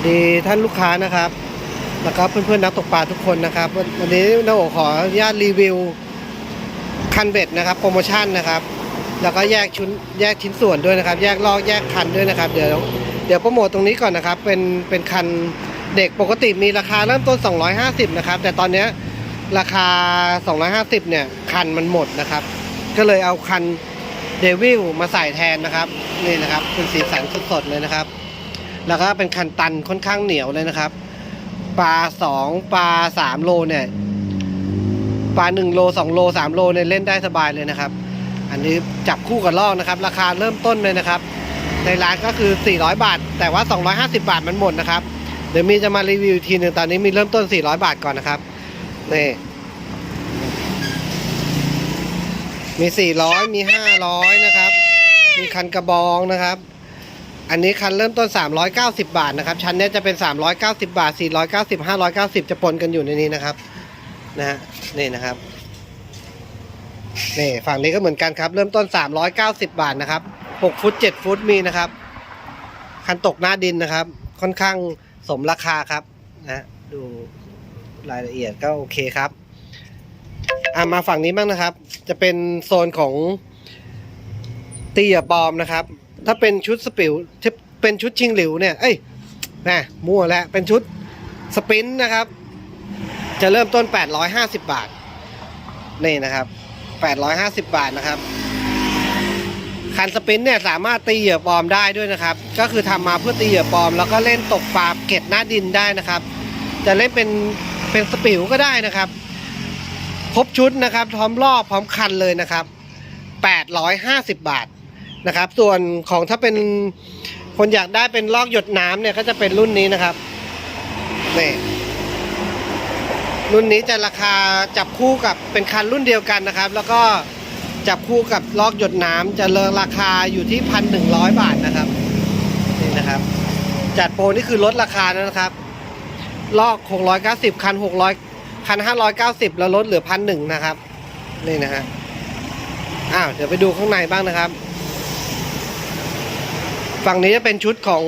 วัสดีท่านลูกค้านะครับแล้วก็เพื่อนๆนักตกปลาทุกคนนะครับ วันนี้น้าโอขออนุญาตรีวิวคันเบ็ดนะครับโปรโมชั่นนะครับ แล้วก็แยกชุนแยกชิ้นส่วนด้วยนะครับ แยกลอกแยกคันด้วยนะครับ เดี๋ยวเดี๋ยวโปรโมทตรงนี้ก่อนนะครับ เป็นเป็นคันเด็กปกติมีราคาเริ่มต้น 250 นะครับ แต่ตอนนี้ราคา 250 เนี่ย คันมันหมดนะครับ ก็เลยเอาคันเดวิลมาใส่แทนนะครับ นี่นะครับเป็นสีสันสดๆเลยนะครับ แล้วก็เป็นคันตันค่อนข้างเหนียวเลยนะครับ ปลาสองปลาสามโลเนี่ย ปลาหนึ่งโลสองโลสามโลเนี่ยเล่นได้สบายเลยนะครับ อันนี้จับคู่กับลอกนะครับ ราคาเริ่มต้นเลยนะครับ ในร้านก็คือ 400 บาท แต่ว่า 250 บาทมันหมดนะครับ เดี๋ยวมีจะมารีวิวทีหนึ่งตอนนี้มีเริ่มต้น 400 บาทก่อนนะครับนี่มี 400 มี 500 นะครับ มีคันกระบองนะครับ อันนี้คันเริ่มต้น 390 บาทนะครับ ชั้นนี้จะเป็น 390 บาท 490 590 จะปนกันอยู่ในนี้นะครับ นะฮะ นี่นะครับ นี่ฝั่งนี้ก็เหมือนกันครับ เริ่มต้น 390 บาทนะครับ 6 ฟุต 7 ฟุตมีนะครับ คันตกหน้าดินนะครับ ค่อนข้างสมราคาครับ นะ ดูรายละเอียดก็โอเคครับอะมาฝั่งนี้บ้างนะครับ จะเป็นโซนของเตียบอมนะครับ ถ้าเป็นชุดสปิวที่เป็นชุดชิงหลิวเนี่ย เอ้ยแหมมั่วแล้วเป็นชุดสปรินต์นะครับ จะเริ่มต้น 850 บาท นี่นะครับ 850 บาทนะครับ คันสปรินต์เนี่ยสามารถตีเหยื่อปลอมได้ด้วยนะครับ ก็คือทำมาเพื่อตีเหยื่อปลอม แล้วก็เล่นตกปลาเก็ดหน้าดินได้นะครับ จะเล่นเป็นเป็นสปิวก็ได้นะครับครบชุดนะครับ พร้อมรอบพร้อมคันเลยนะครับ 850 บาท นะครับ ส่วนของถ้าเป็นคนอยากได้เป็นลอกหยดน้ำเนี่ยก็จะเป็นรุ่นนี้นะครับนี่รุ่นนี้จะราคาจับคู่กับเป็นคันรุ่นเดียวกันนะครับ แล้วก็จับคู่กับลอกหยดน้ำจะเลราคาอยู่ที่พันหนึ่งร้อยบาทนะครับนี่นะครับ จัดโปรนี่คือลดราคานะครับ ลอกหกร้อยเก้าสิบคันหกร้อยคันห้าร้อยเก้าสิบแล้วลดเหลือพันหนึ่งนะครับ นี่นะฮะอ้าวเดี๋ยวไปดูข้างในบ้างนะครับ ฝั่งนี้จะเป็นชุดของ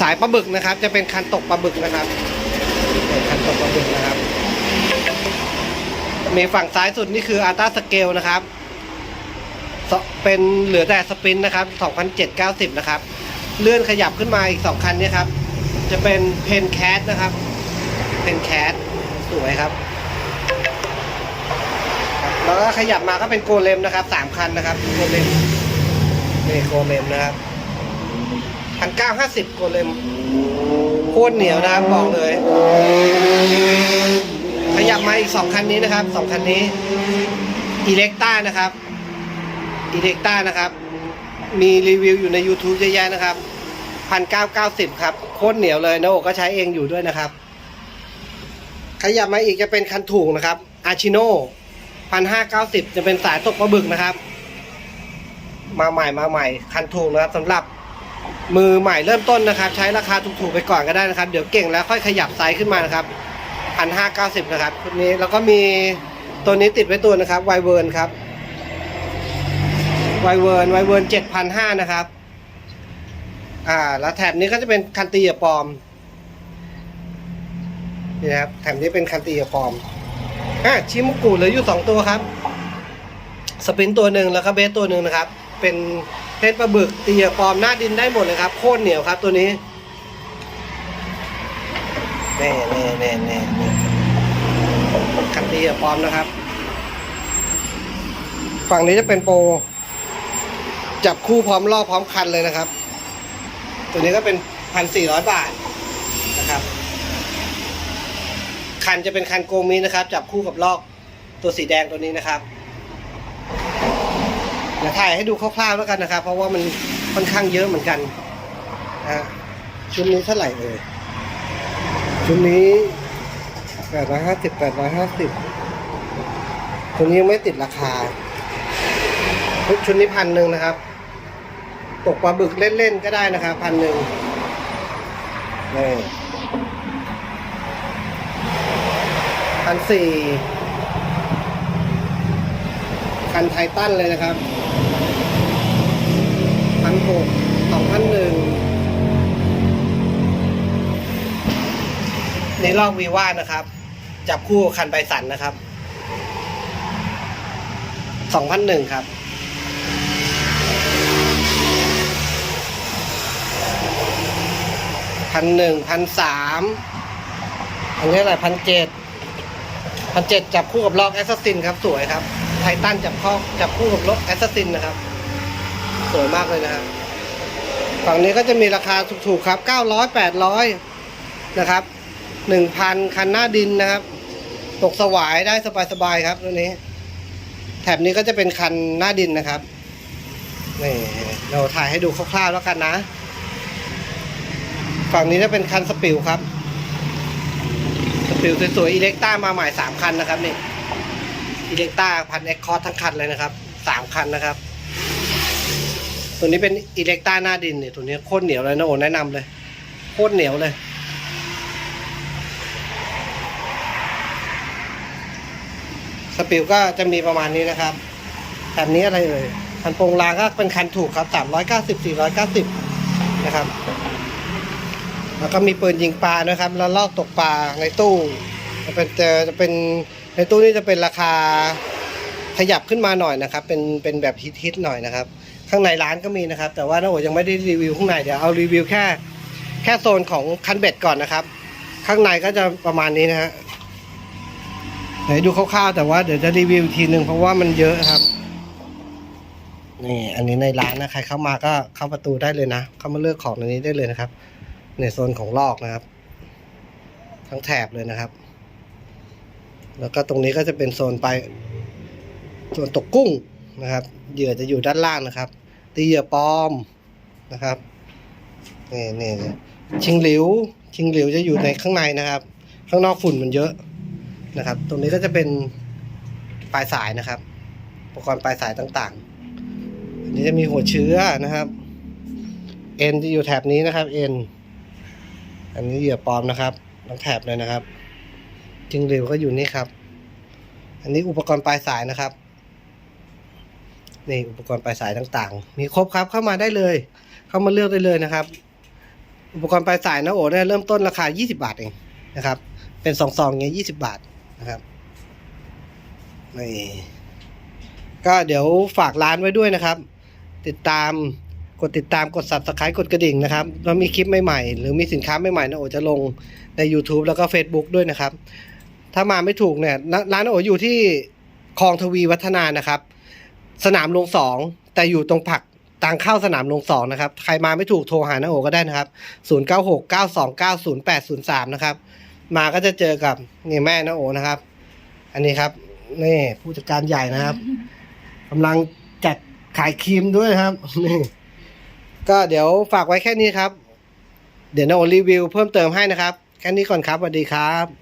สายปลาบึกนะครับ จะเป็นคันตกปลาบึกนะครับคันตกปลาบึกนะครับ มีฝั่งซ้ายสุดนี่คืออัลต้าสเกลนะครับสเป็นเหลือแต่สปรินต์นะครับ2,790 นะครับ เลื่อนขยับขึ้นมาอีก 2 คันเนี่ยครับ จะเป็นเพนแคสนะครับเพนแคสสวยครับ แล้วก็ขยับมาก็เป็นโกเลมนะครับสามคันนะครับโกเลมนี่โกเลมนะครับ พันเก้าห้าสิบโกเลมโคตรเหนียวนะครับบอกเลย ขยับมาอีกสองคันนี้นะครับสองคันนี้อีเล็กต้านะครับอีเล็กต้านะครับ มีรีวิวอยู่ใน YouTube เยอะแยะนะครับพันเก้าเก้าสิบครับโคตรเหนียวเลยนะโอก็ใช้เองอยู่ด้วยนะครับ ขยับมาอีกจะเป็นคันถูกนะครับอาชิโน่พันห้าเก้าสิบจะเป็นสายตกปลาบึกนะครับ มาใหม่มาใหม่คันถูกนะครับสำหรับ มือใหม่เริ่มต้นนะครับ ใช้ราคาถูกๆไปก่อนก็ได้นะครับ เดี๋ยวเก่งแล้วค่อยขยับไซส์ขึ้นมานะครับพันห้าเก้าสิบนะครับตัวนี้แล้วก็มีตัวนี้ติดไว้ตัวนะครับไวเวิร์นครับไวเวิร์นไวเวิร์นเจ็ดพันห้านะครับ อ่า แล้วแถบนี้ก็จะเป็นคันตีเอปลอมนี่นะครับแถบนี้เป็นคันตีเอปลอมอ่าชิมุกุเหลืออยู่สองตัวครับ สปรินตัวหนึ่งแล้วก็เบสตัวหนึ่งนะครับ เป็นเพชรปลาบึกตีเหยื่อปลอมหน้าดินได้หมดเลยครับโคตรเหนียวครับตัวนี้เน่เน่เน่เน่คันตีเหยื่อปลอมนะครับ ฝั่งนี้จะเป็นโปรจับคู่พร้อมลอกพร้อมคันเลยนะครับ ตัวนี้ก็เป็นพันสี่ร้อยบาทนะครับคันจะเป็นคันโกมินะครับ จับคู่กับลอกตัวสีแดงตัวนี้นะครับ ถ่ายให้ดูคร่าวๆแล้วกันนะครับ เพราะว่ามันค่อนข้างเยอะเหมือนกันนะชุดนี้เท่าไหร่เอ่ยชุดนี้แปดร้อยห้าสิบแปดร้อยห้าสิบตัวนี้ยังไม่ติดราคา ชุดนี้พันหนึ่งนะครับ ตกปลาบึกเล่นๆก็ได้นะครับพันหนึ่งนี่พันสี่คันไททันเลยนะครับ พันหกสองพันหนึ่งนี่ลอกวีว่านะครับ จับคู่คันไบสันนะครับสองพันหนึ่งครับพันหนึ่งพันสามอันนี้อะไรพันเจ็ดพันเจ็ดจับคู่กับล็อกแอสซัสซินครับ สวยครับ ไททันจับข้อจับคู่กับล็อกแอสซัสซินนะครับ สวยมากเลยนะครับฝั่งนี้ก็จะมีราคาถูกๆครับเก้าร้อยแปดร้อยนะครับหนึ่งพันคันหน้าดินนะครับ ตกสวายได้สบายๆครับตัวนี้ แถบนี้ก็จะเป็นคันหน้าดินนะครับ นี่เราถ่ายให้ดูคร่าวๆแล้วกันนะ ฝั่งนี้จะเป็นคันสปิลครับ สปิลสวยๆอีเล็กต้ามาใหม่สามคันนะครับนี่อีเล็กต้าพันเอ็กคอร์ทั้งคันเลยนะครับสามคันนะครับ ตัวนี้เป็นอีเล็กต้าหน้าดินเนี่ยตัวนี้โคตรเหนียวเลยนะโอแนะนำเลยโคตรเหนียวเลย สปิลก็จะมีประมาณนี้นะครับแบบนี้อะไรเอ่ยคันโปรงรางก็เป็นคันถูกครับสามร้อยเก้าสิบสี่ร้อยเก้าสิบนะครับ แล้วก็มีปืนยิงปลาด้วยครับ แล้วลอกตกปลาในตู้จะเป็นจะจะเป็นในตู้นี้จะเป็นราคาขยับขึ้นมาหน่อยนะครับ เป็นเป็นแบบฮิตๆหน่อยนะครับ ข้างในร้านก็มีนะครับ แต่ว่าน้าโอยังไม่ได้รีวิวข้างในเดี๋ยวเอารีวิวแค่แค่โซนของคันเบ็ดก่อนนะครับ ข้างในก็จะประมาณนี้นะฮะเดี๋ยวให้ดูคร่าวๆแต่ว่าเดี๋ยวจะรีวิวอีกทีหนึ่งเพราะว่ามันเยอะครับนี่อันนี้ในร้านนะใครเข้ามาก็เข้าประตูได้เลยนะ เข้ามาเลือกของในนี้ได้เลยนะครับ ในโซนของลอกนะครับ ทั้งแถบเลยนะครับ แล้วก็ตรงนี้ก็จะเป็นโซนไปโซนตกกุ้งนะครับ เหยื่อจะอยู่ด้านล่างนะครับ ตีเหยื่อปลอมนะครับนี่นี่ชิงหลิว ชิงหลิวจะอยู่ในข้างในนะครับ ข้างนอกฝุ่นมันเยอะนะครับ ตรงนี้ก็จะเป็นปลายสายนะครับ อุปกรณ์ปลายสายต่างๆ อันนี้จะมีหัวเชื้อนะครับ เอ็นจะอยู่แถบนี้นะครับ เอ็น อันนี้เหยื่อปลอมนะครับทั้งแถบเลยนะครับ จิงหลิวก็อยู่นี่ครับ อันนี้อุปกรณ์ปลายสายนะครับ นี่อุปกรณ์ปลายสายต่างๆ มีครบครับเข้ามาได้เลย เข้ามาเลือกได้เลยนะครับ อุปกรณ์ปลายสายนะโอ้เนี่ยเริ่มต้นราคา 20 บาทเองนะครับ เป็นสองซองเงี้ย20บาทนะครับนี่ก็เดี๋ยวฝากร้านไว้ด้วยนะครับ ติดตามกดติดตามกด subscribe กดกระดิ่งนะครับแล้วมีคลิปใหม่ๆ หรือมีสินค้าใหม่ๆนะโอจะลงใน YouTube แล้วก็ Facebook ด้วยนะครับ ถ้ามาไม่ถูกเนี่ย ร้านร้านโออยู่ที่คลองทวีวัฒนานะครับ สนามลงสองแต่อยู่ตรงผักทางเข้าสนามลงสองนะครับ ใครมาไม่ถูกโทรหาน้าโอก็ได้นะครับ 0 9 6 9 2 9 0 8 0 3 นะครับ มาก็จะเจอกับนี่แม่น้าโอนะครับ อันนี้ครับนี่ผู้จัดการใหญ่นะครับกำลังจัดขายครีมด้วยครับนี่ก็เดี๋ยวฝากไว้แค่นี้ครับ เดี๋ยวน้าโอรีวิวเพิ่มเติมให้นะครับ แค่นี้ก่อนครับสวัสดีครับ